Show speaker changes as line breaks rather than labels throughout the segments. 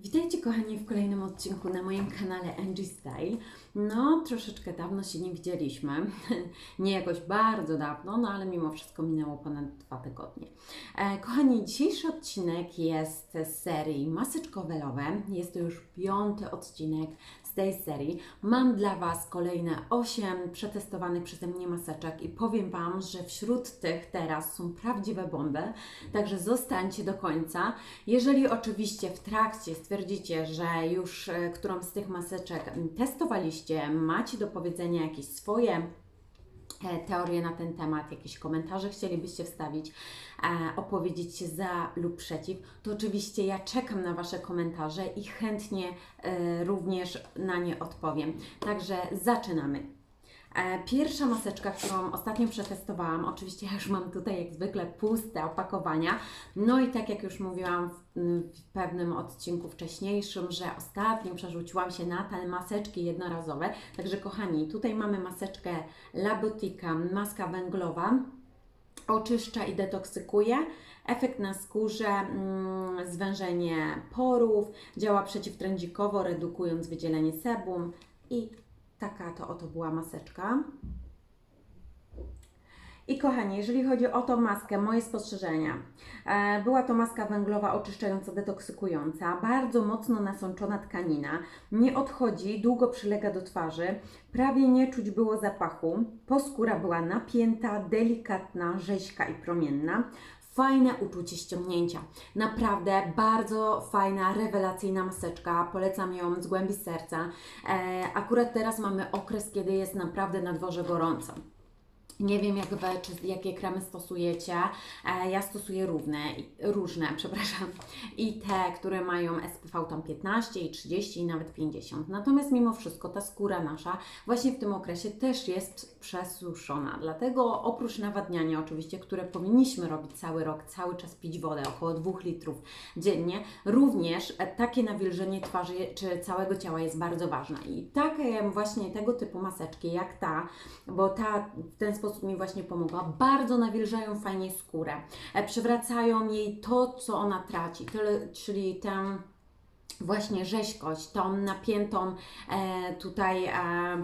Witajcie kochani w kolejnym odcinku na moim kanale Angie Style. No, troszeczkę dawno się nie widzieliśmy. nie jakoś bardzo dawno, no ale mimo wszystko minęło ponad dwa tygodnie. E, kochani, dzisiejszy odcinek jest z serii maseczkowelowe. Jest to już piąty odcinek tej serii. Mam dla Was kolejne 8 przetestowanych przeze mnie maseczek i powiem Wam, że wśród tych teraz są prawdziwe bomby, także zostańcie do końca. Jeżeli oczywiście w trakcie stwierdzicie, że już e, którąś z tych maseczek testowaliście, macie do powiedzenia jakieś swoje teorie na ten temat, jakieś komentarze chcielibyście wstawić, e, opowiedzieć się za lub przeciw, to oczywiście ja czekam na Wasze komentarze i chętnie e, również na nie odpowiem. Także zaczynamy. E, Pierwsza maseczka, którą ostatnio przetestowałam, oczywiście ja już mam tutaj jak zwykle puste opakowania. No i tak jak już mówiłam w, w pewnym odcinku wcześniejszym, że ostatnio przerzuciłam się na te maseczki jednorazowe. Także kochani, tutaj mamy maseczkę Labotika, maska węglowa. Oczyszcza i detoksykuje. Efekt na skórze, mm, zwężenie porów, działa przeciwtrędzikowo, redukując wydzielenie sebum i Taka to oto była maseczka. I kochani, jeżeli chodzi o tą maskę, moje spostrzeżenia. E, Była to maska węglowa oczyszczająca, detoksykująca, bardzo mocno nasączona tkanina, nie odchodzi, długo przylega do twarzy, prawie nie czuć było zapachu, poskóra była napięta, delikatna, rzeźka i promienna. Fajne uczucie ściągnięcia. Naprawdę bardzo fajna, rewelacyjna maseczka. Polecam ją z głębi serca. E, akurat teraz mamy okres, kiedy jest naprawdę na dworze gorąco. Nie wiem, jak wy, czy jakie kremy stosujecie. E, ja stosuję równe, różne, przepraszam. I te, które mają SPV tam 15 i 30 i nawet 50. Natomiast mimo wszystko ta skóra nasza właśnie w tym okresie też jest przesuszona. Dlatego oprócz nawadniania oczywiście, które powinniśmy robić cały rok, cały czas pić wodę, około 2 litrów dziennie, również takie nawilżenie twarzy czy całego ciała jest bardzo ważne. I takie właśnie tego typu maseczki jak ta, bo ta w ten sposób mi właśnie pomogła, bardzo nawilżają fajnie skórę. E, Przywracają jej to, co ona traci, czyli tę właśnie rzeźkość, tą napiętą e, tutaj e,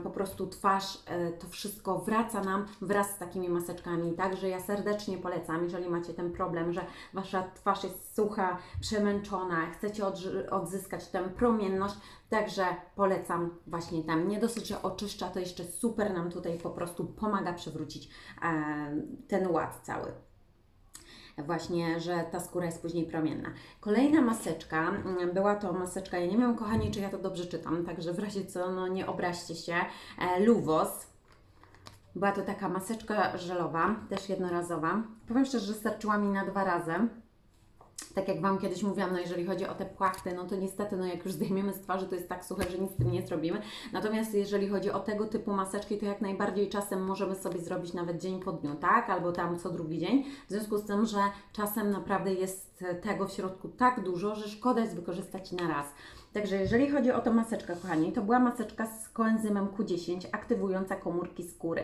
po prostu twarz, e, to wszystko wraca nam wraz z takimi maseczkami. Także ja serdecznie polecam, jeżeli macie ten problem, że Wasza twarz jest sucha, przemęczona, chcecie odzyskać tę promienność, także polecam właśnie tam. Nie dosyć, że oczyszcza, to jeszcze super nam tutaj po prostu pomaga przywrócić e, ten ład cały właśnie, że ta skóra jest później promienna. Kolejna maseczka, mm, była to maseczka, ja nie wiem kochani, czy ja to dobrze czytam, także w razie co, no nie obraźcie się, e, Luwos. Była to taka maseczka żelowa, też jednorazowa. Powiem szczerze, że starczyła mi na dwa razy. Tak jak Wam kiedyś mówiłam, no jeżeli chodzi o te płachty, no to niestety, no jak już zdejmiemy z twarzy, to jest tak suche, że nic z tym nie zrobimy. Natomiast jeżeli chodzi o tego typu maseczki, to jak najbardziej czasem możemy sobie zrobić nawet dzień po dniu, tak? Albo tam co drugi dzień. W związku z tym, że czasem naprawdę jest tego w środku tak dużo, że szkoda jest wykorzystać na raz. Także jeżeli chodzi o tę maseczkę, kochani, to była maseczka z koenzymem Q10, aktywująca komórki skóry.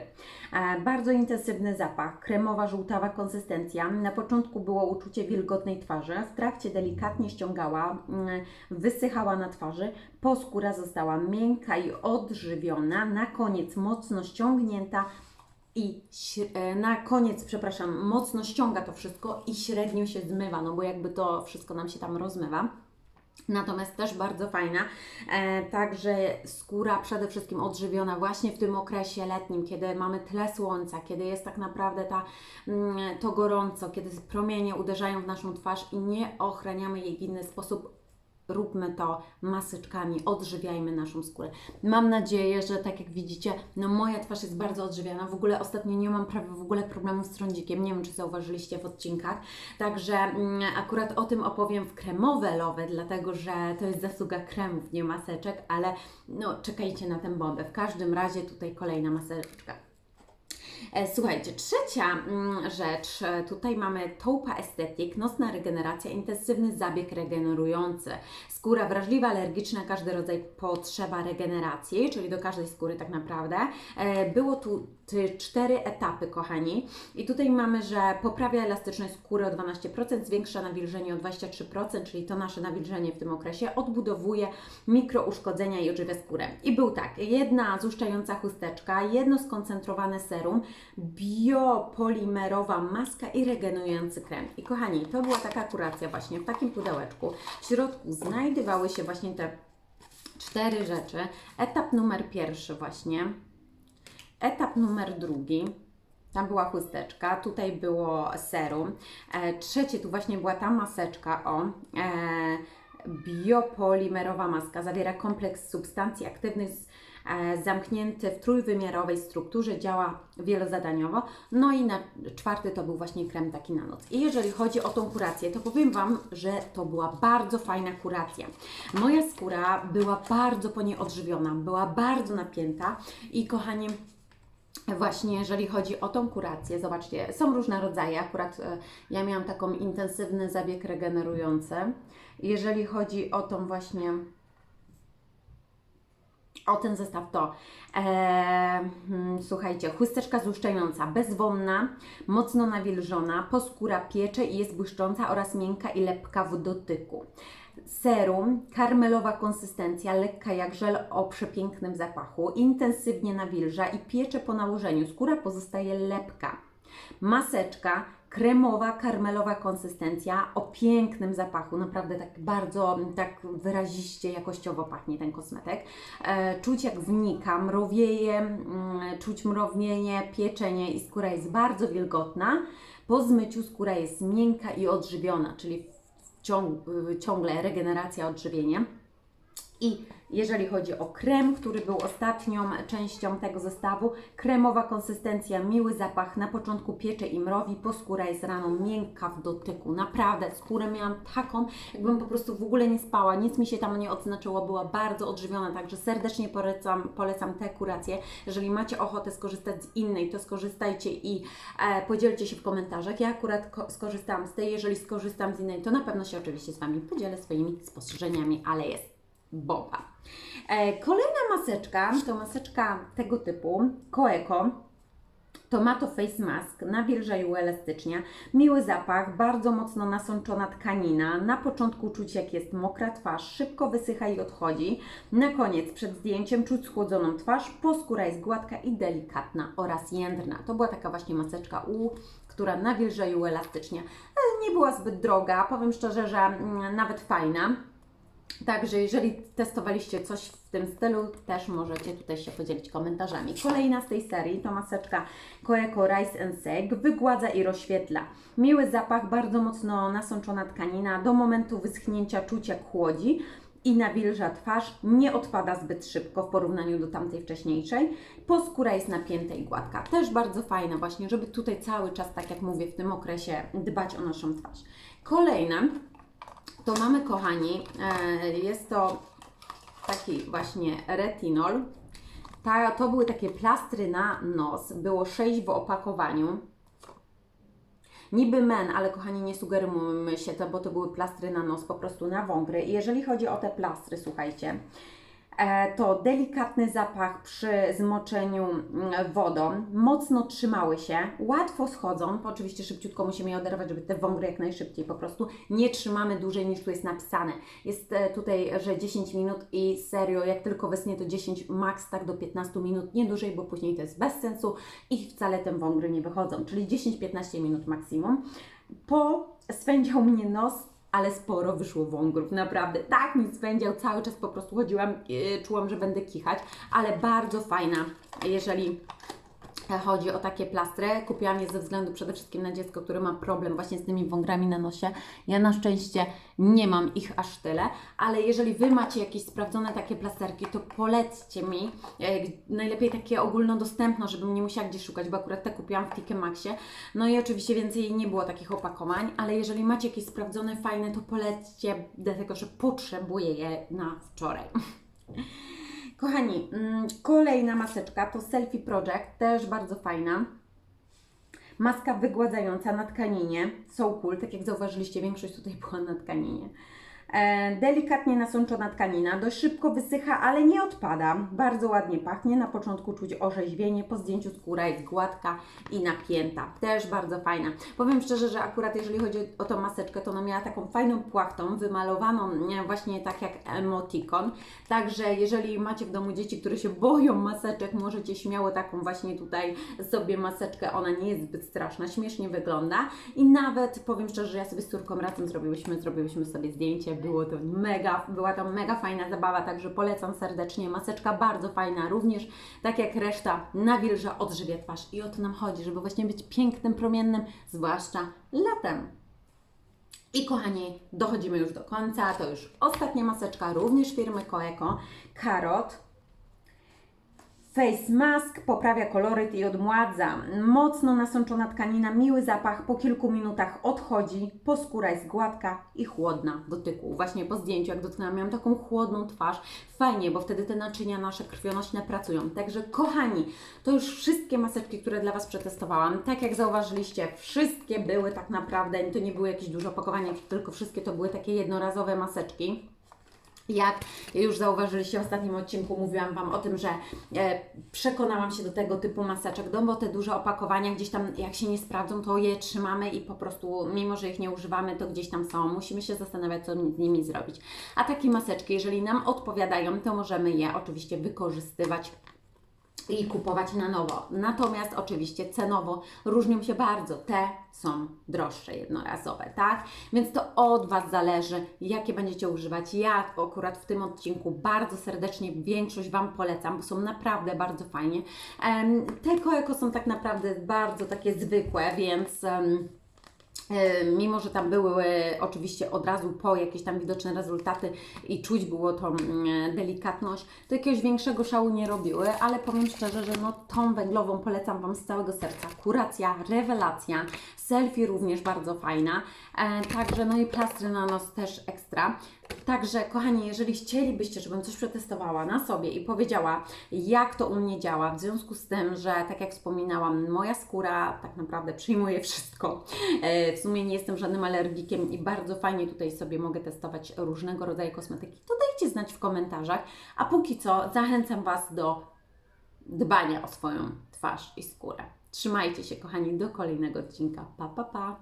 E, bardzo intensywny zapach, kremowa, żółtawa konsystencja. Na początku było uczucie wilgotnej twarzy, w trakcie delikatnie ściągała, mm, wysychała na twarzy, poskóra została miękka i odżywiona, na koniec mocno ściągnięta, i e, na koniec, przepraszam, mocno ściąga to wszystko i średnio się zmywa, no bo jakby to wszystko nam się tam rozmywa. Natomiast też bardzo fajna, e, także skóra przede wszystkim odżywiona właśnie w tym okresie letnim, kiedy mamy tyle słońca, kiedy jest tak naprawdę ta, mm, to gorąco, kiedy promienie uderzają w naszą twarz i nie ochraniamy jej w inny sposób. Róbmy to maseczkami, odżywiajmy naszą skórę. Mam nadzieję, że tak jak widzicie, no moja twarz jest bardzo odżywiana. W ogóle ostatnio nie mam prawie w ogóle problemu z trądzikiem. Nie wiem, czy zauważyliście w odcinkach. Także mm, akurat o tym opowiem w kremowe dlatego że to jest zasługa kremów, nie maseczek, ale no czekajcie na tę bombę. W każdym razie tutaj kolejna maseczka. E, Słuchajcie, trzecia mm, rzecz, e, tutaj mamy Toupa Aesthetic, nocna regeneracja, intensywny zabieg regenerujący. Skóra wrażliwa, alergiczna, każdy rodzaj potrzeba regeneracji, czyli do każdej skóry tak naprawdę. E, Było tu cztery etapy, kochani. I tutaj mamy, że poprawia elastyczność skóry o 12%, zwiększa nawilżenie o 23%, czyli to nasze nawilżenie w tym okresie, odbudowuje mikrouszkodzenia i odżywia skórę. I był tak, jedna złuszczająca chusteczka, jedno skoncentrowane serum, biopolimerowa maska i regenerujący krem. I kochani, to była taka kuracja właśnie w takim pudełeczku. W środku znajdowały się właśnie te cztery rzeczy. Etap numer pierwszy właśnie. Etap numer drugi. Tam była chusteczka, tutaj było serum. E, trzecie, tu właśnie była ta maseczka, o. E, biopolimerowa maska zawiera kompleks substancji aktywnych e, zamknięty w trójwymiarowej strukturze, działa wielozadaniowo. No i na czwarty to był właśnie krem taki na noc. I jeżeli chodzi o tą kurację, to powiem Wam, że to była bardzo fajna kuracja. Moja skóra była bardzo po niej odżywiona, była bardzo napięta i kochani, Właśnie, jeżeli chodzi o tą kurację, zobaczcie, są różne rodzaje. Akurat e, ja miałam taką intensywny zabieg regenerujący. Jeżeli chodzi o tą właśnie o ten zestaw to e, hmm, słuchajcie, chusteczka złuszczająca, bezwonna, mocno nawilżona, poskóra piecze i jest błyszcząca oraz miękka i lepka w dotyku. Serum, karmelowa konsystencja, lekka jak żel o przepięknym zapachu, intensywnie nawilża i piecze po nałożeniu. Skóra pozostaje lepka. Maseczka, kremowa, karmelowa konsystencja o pięknym zapachu, naprawdę tak bardzo, tak wyraziście, jakościowo pachnie ten kosmetyk. E, czuć jak wnika, mrowieje, mm, czuć mrowienie, pieczenie i skóra jest bardzo wilgotna. Po zmyciu skóra jest miękka i odżywiona, czyli ciągle regeneracja, odżywienie. I jeżeli chodzi o krem, który był ostatnią częścią tego zestawu, kremowa konsystencja, miły zapach, na początku piecze i mrowi, po skóra jest rano miękka w dotyku. Naprawdę, skórę miałam taką, jakbym po prostu w ogóle nie spała, nic mi się tam nie odznaczyło, była bardzo odżywiona, także serdecznie polecam, polecam te kuracje. Jeżeli macie ochotę skorzystać z innej, to skorzystajcie i e, podzielcie się w komentarzach. Ja akurat ko- skorzystałam z tej, jeżeli skorzystam z innej, to na pewno się oczywiście z Wami podzielę swoimi spostrzeżeniami, ale jest bomba. E, kolejna maseczka to maseczka tego typu, Coeco. Tomato Face Mask nawilża i uelastycznia. Miły zapach, bardzo mocno nasączona tkanina. Na początku czuć jak jest mokra twarz, szybko wysycha i odchodzi. Na koniec przed zdjęciem czuć schłodzoną twarz, poskóra jest gładka i delikatna oraz jędrna. To była taka właśnie maseczka U, która nawilża i uelastycznia. Nie była zbyt droga, powiem szczerze, że mm, nawet fajna. Także jeżeli testowaliście coś w tym stylu, też możecie tutaj się podzielić komentarzami. Kolejna z tej serii to maseczka Coeco Rice and Seg. Wygładza i rozświetla. Miły zapach, bardzo mocno nasączona tkanina. Do momentu wyschnięcia czuć jak chłodzi i nawilża twarz. Nie odpada zbyt szybko w porównaniu do tamtej wcześniejszej. Poskóra jest napięta i gładka. Też bardzo fajna właśnie, żeby tutaj cały czas, tak jak mówię, w tym okresie dbać o naszą twarz. Kolejna to mamy, kochani, e, jest to taki właśnie retinol. Ta, to były takie plastry na nos. Było 6 w opakowaniu. Niby men, ale kochani, nie sugerujmy się to, bo to były plastry na nos, po prostu na wągry. I jeżeli chodzi o te plastry, słuchajcie, to delikatny zapach przy zmoczeniu mm, wodą, mocno trzymały się, łatwo schodzą, oczywiście szybciutko musimy je oderwać, żeby te wągry jak najszybciej po prostu nie trzymamy dłużej niż tu jest napisane. Jest e, tutaj, że 10 minut i serio, jak tylko wysnie to 10, max tak do 15 minut, nie dłużej, bo później to jest bez sensu i wcale te wągry nie wychodzą, czyli 10-15 minut maksimum. Po swędział mnie nos, ale sporo wyszło wągrów, naprawdę. Tak mi swędział, cały czas po prostu chodziłam, yy, czułam, że będę kichać, ale bardzo fajna, jeżeli chodzi o takie plastry. Kupiłam je ze względu przede wszystkim na dziecko, które ma problem właśnie z tymi wągrami na nosie. Ja na szczęście nie mam ich aż tyle, ale jeżeli Wy macie jakieś sprawdzone takie plasterki, to polećcie mi, e, najlepiej takie ogólnodostępne, żebym nie musiała gdzie szukać, bo akurat te kupiłam w TK Maxie. No i oczywiście więcej nie było takich opakowań, ale jeżeli macie jakieś sprawdzone, fajne, to polećcie, dlatego że potrzebuję je na wczoraj. Kochani, mm, kolejna maseczka to Selfie Project, też bardzo fajna. Maska wygładzająca na tkaninie, so cool, tak jak zauważyliście, większość tutaj była na tkaninie. E, delikatnie nasączona tkanina, dość szybko wysycha, ale nie odpada. Bardzo ładnie pachnie. Na początku czuć orzeźwienie, po zdjęciu skóra jest gładka i napięta. Też bardzo fajna. Powiem szczerze, że akurat jeżeli chodzi o tą maseczkę, to ona miała taką fajną płachtą, wymalowaną nie, właśnie tak jak emotikon. Także jeżeli macie w domu dzieci, które się boją maseczek, możecie śmiało taką właśnie tutaj sobie maseczkę. Ona nie jest zbyt straszna, śmiesznie wygląda i nawet powiem szczerze, że ja sobie z córką razem zrobiłyśmy, zrobiłyśmy sobie zdjęcie. Było to mega, była to mega fajna zabawa, także polecam serdecznie. Maseczka bardzo fajna, również tak jak reszta nawilża, odżywia twarz i o to nam chodzi, żeby właśnie być pięknym, promiennym, zwłaszcza latem. I kochani, dochodzimy już do końca. To już ostatnia maseczka, również firmy Coeco. Karot. Face mask poprawia koloryt i odmładza. Mocno nasączona tkanina, miły zapach, po kilku minutach odchodzi, poskóra jest gładka i chłodna w dotyku. Właśnie po zdjęciu, jak dotknęłam, miałam taką chłodną twarz. Fajnie, bo wtedy te naczynia nasze krwionośne pracują. Także kochani, to już wszystkie maseczki, które dla Was przetestowałam. Tak jak zauważyliście, wszystkie były tak naprawdę, to nie były jakieś duże opakowania, tylko wszystkie to były takie jednorazowe maseczki. Jak już zauważyliście w ostatnim odcinku, mówiłam Wam o tym, że e, przekonałam się do tego typu maseczek, no bo te duże opakowania gdzieś tam, jak się nie sprawdzą, to je trzymamy i po prostu, mimo że ich nie używamy, to gdzieś tam są. Musimy się zastanawiać, co z nimi zrobić. A takie maseczki, jeżeli nam odpowiadają, to możemy je oczywiście wykorzystywać i kupować na nowo. Natomiast oczywiście cenowo różnią się bardzo. Te są droższe jednorazowe, tak? Więc to od Was zależy, jakie będziecie używać. Ja akurat w tym odcinku bardzo serdecznie większość Wam polecam, bo są naprawdę bardzo fajnie. Te koeko są tak naprawdę bardzo takie zwykłe, więc... E, Mimo, że tam były e, oczywiście od razu po jakieś tam widoczne rezultaty i czuć było tą mm, delikatność, to jakiegoś większego szału nie robiły, ale powiem szczerze, że no tą węglową polecam Wam z całego serca. Kuracja, rewelacja, selfie również bardzo fajna, także no i plastry na nos też ekstra. Także kochani, jeżeli chcielibyście, żebym coś przetestowała na sobie i powiedziała, jak to u mnie działa, w związku z tym, że tak jak wspominałam, moja skóra tak naprawdę przyjmuje wszystko. E, W sumie nie jestem żadnym alergikiem i bardzo fajnie tutaj sobie mogę testować różnego rodzaju kosmetyki. To dajcie znać w komentarzach, a póki co zachęcam Was do dbania o swoją twarz i skórę. Trzymajcie się, kochani, do kolejnego odcinka. Pa, pa, pa!